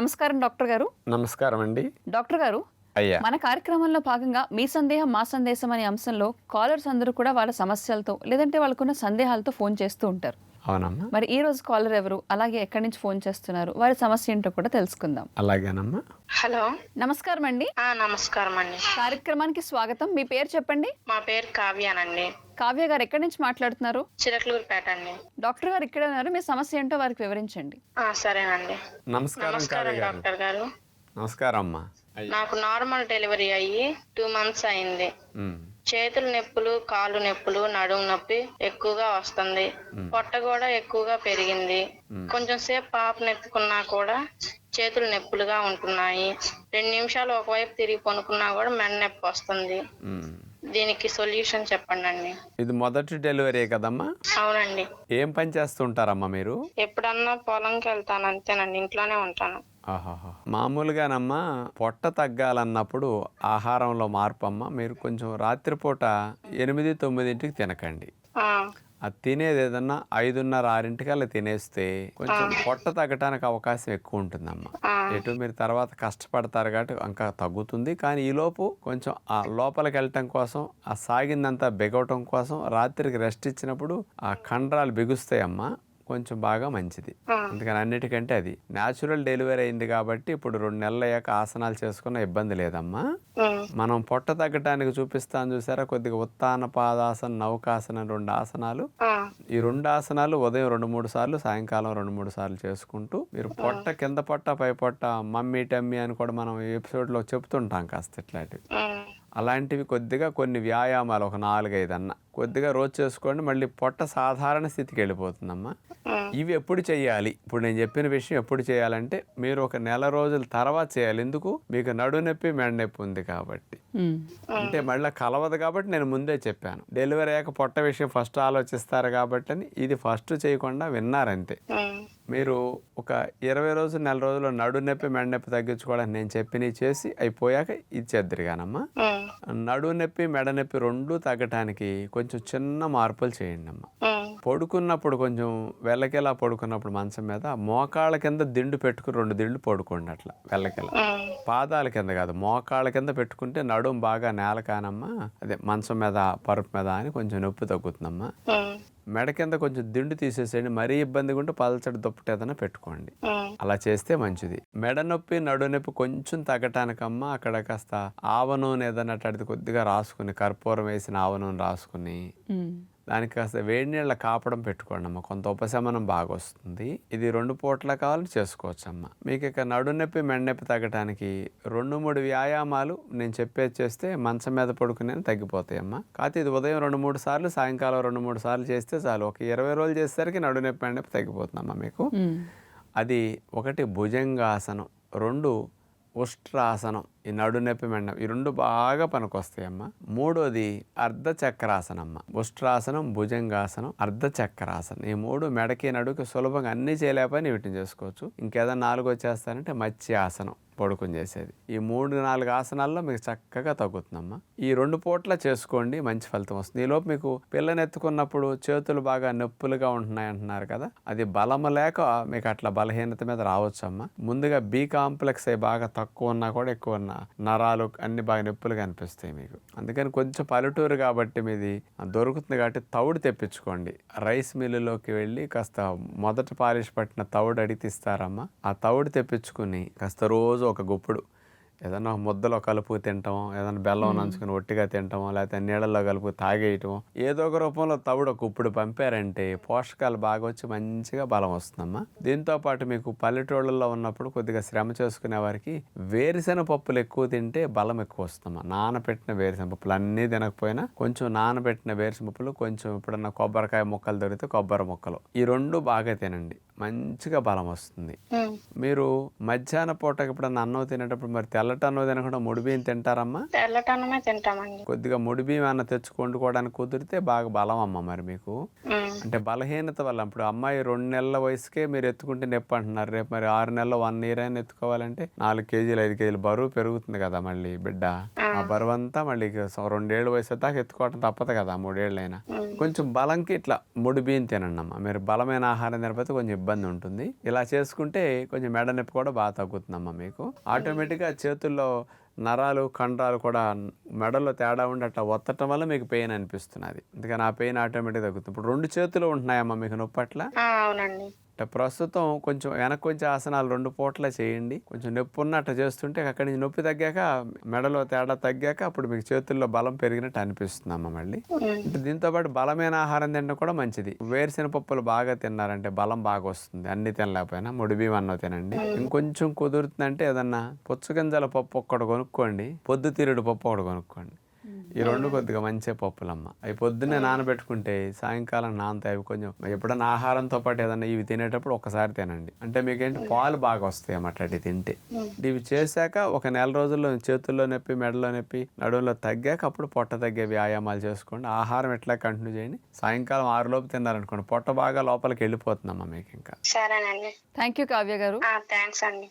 నమస్కారం డాక్టర్ గారు. నమస్కారం అండి. డాక్టర్ గారు అయ్యా. మన కార్యక్రమంలో భాగంగా మీ సందేహం మా సందేశం అనే అంశంలో కాలర్స్ అందరూ కూడా వాళ్ళ సమస్యలతో లేదంటే వాళ్ళకున్న సందేహాలతో ఫోన్ చేస్తూ ఉంటారు. అవునమ్మా. మరి ఈ రోజు కాలర్ ఎవరు? అలాగే ఎక్కడి నుంచి ఫోన్ చేస్తున్నారు? వారి సమస్య ఏంటో కూడా తెలుసుకుందాం. అలాగేనమ్మా. హలో. నమస్కారం అండి. ఆ నమస్కారం అండి. కార్యక్రమానికి స్వాగతం. మీ పేరు చెప్పండి. మా పేరు కావ్యానండి కావ్య గారు ఎక్కడి నుంచి మాట్లాడుతున్నారు? చిరకలూరుపేట అండి. డాక్టర్ గారు ఇక్కడ ఉన్నారు. మీ సమస్య ఏంటో వారికి వివరించండి. ఆ సరేనండి. నమస్కారం నమస్కారం గారు. డాక్టర్ గారు. నమస్కారం అమ్మా నాకు నార్మల్ డెలివరీ అయ్యి టూ మంత్స్ అయింది. ఉమ్, చేతుల నొప్పులు కాళ్ళు నొప్పులు నడుము నొప్పి ఎక్కువగా వస్తుంది. పొట్ట కూడా ఎక్కువగా పెరిగింది. కొంచెం సేపు పాపను ఎత్తుకున్నా కూడా చేతులు నొప్పులుగా ఉంటున్నాయి. రెండు నిమిషాలు ఒకవైపు తిరిగి పనుకున్నా కూడా మెడ నొప్పి వస్తుంది. దీనికి సొల్యూషన్ చెప్పండి అండి. ఇది మొదటి డెలివరీ కదమ్మా? అవునండి. ఏం పని చేస్తుంటారమ్మా మీరు? ఎప్పుడన్నా పొలంకి వెళ్తాను అంతేనండి. ఇంట్లోనే ఉంటాను. మామూలుగానమ్మా పొట్ట తగ్గాలన్నప్పుడు ఆహారంలో మార్పు అమ్మ మీరు కొంచెం రాత్రిపూట ఎనిమిది తొమ్మిదింటికి తినకండి. ఆ, అది తినేది ఏదన్నా ఐదున్నర ఆరింటికల్లా తినేస్తే కొంచెం పొట్ట తగ్గటానికి అవకాశం ఎక్కువ ఉంటుందమ్మా. ఎటు మీరు తర్వాత కష్టపడతారు కాబట్టి ఇంకా తగ్గుతుంది. కానీ ఈలోపు కొంచెం ఆ లోపలికి వెళ్ళటం కోసం ఆ సాగిందంతా బిగవటం కోసం రాత్రికి రెస్ట్ ఇచ్చినప్పుడు ఆ కండరాలు బిగుస్తాయమ్మా. కొంచెం బాగా మంచిది. అందుకని అన్నిటికంటే అది. న్యాచురల్ డెలివరీ అయింది కాబట్టి ఇప్పుడు రెండు నెలలు అయ్యాక ఆసనాలు చేసుకున్న ఇబ్బంది లేదమ్మా. మనం పొట్ట తగ్గటానికి చూపిస్తాను చూసారా? కొద్దిగా ఉత్తాన పాదాసన నౌకాసన రెండు ఆసనాలు. ఈ రెండు ఆసనాలు ఉదయం రెండు మూడు సార్లు సాయంకాలం రెండు మూడు సార్లు చేసుకుంటూ మీరు పొట్ట కింద పొట్ట పై పొట్ట మమ్మీ టమ్మీ అని కూడా మనం ఎపిసోడ్లో చెప్తుంటాం కాస్త ఇట్లాంటివి. అలాంటివి కొద్దిగా కొన్ని వ్యాయామాలు ఒక నాలుగైదు అన్న కొద్దిగా రోజు చేసుకోండి మళ్ళీ పొట్ట సాధారణ స్థితికి వెళ్ళిపోతుందమ్మా. ఇవి ఎప్పుడు చేయాలి? ఇప్పుడు నేను చెప్పిన విషయం ఎప్పుడు చేయాలంటే మీరు ఒక నెల రోజుల తర్వాత చేయాలి. ఎందుకు? మీకు నడు నొప్పి మెడ నొప్పి ఉంది కాబట్టి. అంటే మళ్ళీ కలవదు కాబట్టి నేను ముందే చెప్పాను. డెలివరీ అయ్యాక పొట్ట విషయం ఫస్ట్ ఆలోచిస్తారు కాబట్టి అని ఇది ఫస్ట్ చేయకుండా విన్నారంతే. మీరు ఒక ఇరవై రోజులు నెల రోజులు నడు నొప్పి మెడ నొప్పి తగ్గించుకోవడానికి నేను చెప్పినవి చేసి అయిపోయాక ఇది చేద్దరిగానమ్మా. ఉమ్, నడు నొప్పి మెడ నొప్పి రెండు తగ్గటానికి కొంచెం కొంచెం చిన్న మార్పులు చేయండి అమ్మా పడుకున్నప్పుడు కొంచెం వెళ్ళకెలా పడుకున్నప్పుడు మంచం మీద మోకాళ్ళ కింద దిండు పెట్టుకుని రెండు దిండు పడుకోండి అట్లా వెళ్ళకెలా పాదాల కింద కాదు మోకాళ్ళ కింద పెట్టుకుంటే నడుం బాగా నేల కానమ్మా. అదే మంచం మీద పరుపు మీద అని కొంచెం నొప్పి తగ్గుతుందమ్మా. మెడ కింద కొంచెం దిండు తీసేసేయండి మరీ ఇబ్బందిగా ఉంటే పలచడి దుప్పటి ఏదైనా పెట్టుకోండి. అలా చేస్తే మంచిది. మెడ నొప్పి నడు నొప్పి కొంచెం తగ్గటానికమ్మా అక్కడ కాస్త ఆవ నూనె ఏదైనా అట్లాంటిది కొద్దిగా రాసుకుని కర్పూరం వేసిన ఆవ నూనె రాసుకుని దానికి కాస్త వేడి నీళ్ళ కాపడం పెట్టుకోండి అమ్మ కొంత ఉపశమనం బాగా వస్తుంది ఇది రెండు పూట్ల కావాలని చేసుకోవచ్చు అమ్మ మీకు ఇక నడు నొప్పి మెడ నొప్పి తగ్గటానికి రెండు మూడు వ్యాయామాలు నేను చెప్పేది చేస్తే మంచం మీద పడుకునే తగ్గిపోతాయి అమ్మ కాకపోతే ఇది ఉదయం రెండు మూడు సార్లు సాయంకాలం రెండు మూడు సార్లు చేస్తే చాలు. ఒక ఇరవై రోజులు చేసేసరికి నడు నొప్పి మెడ నొప్పి తగ్గిపోతుందమ్మా మీకు. అది ఒకటి భుజంగాసనం రెండు ఉష్ట్రాసనం ఈ నడునొప్పి మెండం ఈ రెండు బాగా పనికొస్తాయమ్మ. మూడోది అర్ధ ఉష్ట్రాసనం భుజంగాసనం అర్ధ చక్రాసనం ఈ మూడు మెడకి నడుకి సులభంగా అన్నీ చేయలేకపోయినా వీటిని చేసుకోవచ్చు. ఇంకేదైనా నాలుగు వచ్చేస్తానంటే మత్స్య ఆసనం పడుకుని చేసేది. ఈ మూడు నాలుగు ఆసనాల్లో మీకు చక్కగా తగ్గుతుందమ్మా. ఈ రెండు పూట్ల చేసుకోండి మంచి ఫలితం వస్తుంది. ఈలోపు మీకు పిల్లని ఎత్తుకున్నప్పుడు చేతులు బాగా నొప్పులుగా ఉంటున్నాయి అంటున్నారు కదా అది బలము లేక మీకు అట్లా బలహీనత మీద రావచ్చమ్మా. ముందుగా బి కాంప్లెక్స్ అయి బాగా తక్కువ ఉన్నా కూడా ఎక్కువ ఉన్నా నరాలు అన్ని బాగా నొప్పులుగా అనిపిస్తాయి మీకు. అందుకని కొంచెం పల్లెటూరు కాబట్టి మీది దొరుకుతుంది కాబట్టి తవుడు తెప్పించుకోండి. రైస్ మిల్లులోకి వెళ్ళి కాస్త మొదట పాలిష్ పట్టిన తౌడు అడిగిస్తారమ్మా ఆ తవుడు తెప్పించుకుని కాస్త రోజు ఒక గుప్పుడు ఏదన్నా ముద్దలో కలుపు తింటామో ఏదైనా బెల్లం నంచుకుని ఒట్టిగా తింటామో లేకపోతే నీళ్ళల్లో కలుపు తాగేయటమో ఏదో ఒక రూపంలో తవుడు ఒక ఇప్పుడు పంపారంటే పోషకాలు బాగా వచ్చి మంచిగా బలం వస్తుందమ్మా. దీంతో పాటు మీకు పల్లెటూళ్ళల్లో ఉన్నప్పుడు కొద్దిగా శ్రమ చేసుకునే వారికి వేరుశెనగ పప్పులు ఎక్కువ తింటే బలం ఎక్కువ వస్తుందమ్మా. నానబెట్టిన వేరుశెనగ పప్పులు అన్నీ తినకపోయినా కొంచెం నానబెట్టిన వేరుశెనగ పప్పులు కొంచెం ఎప్పుడన్నా కొబ్బరికాయ ముక్కలు దొరికితే కొబ్బరి ముక్కలు. ఈ రెండు బాగా తినండి. మంచిగా బలం వస్తుంది. మీరు మధ్యాహ్న పూటకి ఎప్పుడన్నా అన్నం తినేటప్పుడు మరి తెల్లటి అన్నం తినకుండా ముడి బియ్యం తింటారమ్మా? తెల్లటన్నమే తింటామండి. కొద్దిగా ముడి బియ్యం అన్న తెచ్చి వండుకోవడానికి కుదిరితే బాగా బలం అమ్మ మరి మీకు. అంటే బలహీనత వల్ల ఇప్పుడు అమ్మాయి రెండు నెలల వయసుకే మీరు ఎత్తుకుంటే నొప్పి అంటున్నారు. రేపు మరి ఆరు నెలలు వన్ ఇయర్ అయినా ఎత్తుకోవాలంటే నాలుగు కేజీలు ఐదు కేజీలు బరువు పెరుగుతుంది కదా మళ్ళీ బిడ్డ. ఆ బరువు అంతా మళ్ళీ రెండేళ్ళు వయసు దాకా ఎత్తుకోవటం తప్పదు కదా మూడేళ్ళు అయినా కొంచెం బలంకి ఇట్లా ముడి బియ్యం తినండి మీరు బలమైన ఆహారం తినకపోతే కొంచెం ఇబ్బంది ఉంటుంది. ఇలా చేసుకుంటే కొంచెం మెడ నొప్పి కూడా బాగా తగ్గుతుందమ్మా మీకు. ఆటోమేటిక్గా చేతుల్లో నరాలు కండరాలు కూడా మెడలో తేడా ఉండి అట్లా ఒత్తటం వల్ల మీకు పెయిన్ అనిపిస్తున్నది. అందుకని ఆ పెయిన్ ఆటోమేటిక్ తగ్గుతుంది. ఇప్పుడు రెండు చేతులు ఉంటున్నాయమ్మా మీకు నొప్పి అట్లా అవునండి. ప్రస్తుతం కొంచెం వెనక్కి కొంచెం ఆసనాలు రెండు పూట్ల చేయండి. కొంచెం నొప్పి ఉన్నట్టు చేస్తుంటే అక్కడి నుంచి నొప్పి తగ్గాక మెడలో తేడా తగ్గాక అప్పుడు మీకు చేతుల్లో బలం పెరిగినట్టు అనిపిస్తుంది అమ్మ మళ్ళీ. అంటే దీంతో పాటు బలమైన ఆహారం తినడం కూడా మంచిది. వేరుశెనగ పప్పులు బాగా తిన్నారంటే బలం బాగా వస్తుంది. అన్ని తినలేకపోయినా ముడి బియ్యం అన్నం తినండి. ఇంకొంచెం కుదురుతుందంటే ఏదన్నా పుచ్చగింజల పప్పు ఒక్కటి కొనుక్కోండి. పొద్దుతీరుడు పప్పు ఒకటి కొనుక్కోండి. ఈ రెండు కొద్దిగా మంచి పప్పులమ్మ. అవి పొద్దున్నే నానబెట్టుకుంటే సాయంకాలం నానతాయి అవి కొంచెం ఎప్పుడన్నా ఆహారంతో పాటు ఏదన్నా ఇవి తినేటప్పుడు ఒకసారి తినండి. అంటే మీకేంటి పాలు బాగా వస్తాయి అన్నమాట అటు తింటే. ఇవి చేశాక ఒక నెల రోజుల్లో చేతుల్లో నొప్పి మెడలో నొప్పి నడువులో తగ్గాక అప్పుడు పొట్ట తగ్గే వ్యాయామాలు చేసుకోండి. ఆహారం ఎట్లా కంటిన్యూ చేయండి. సాయంకాలం ఆరు లోపు తిన్నారనుకోండి పొట్ట బాగా లోపలికి వెళ్ళిపోతుందమ్మా మీకు ఇంకా సరేనండి. థ్యాంక్ యూ కావ్య గారు. థ్యాంక్స్ అండి.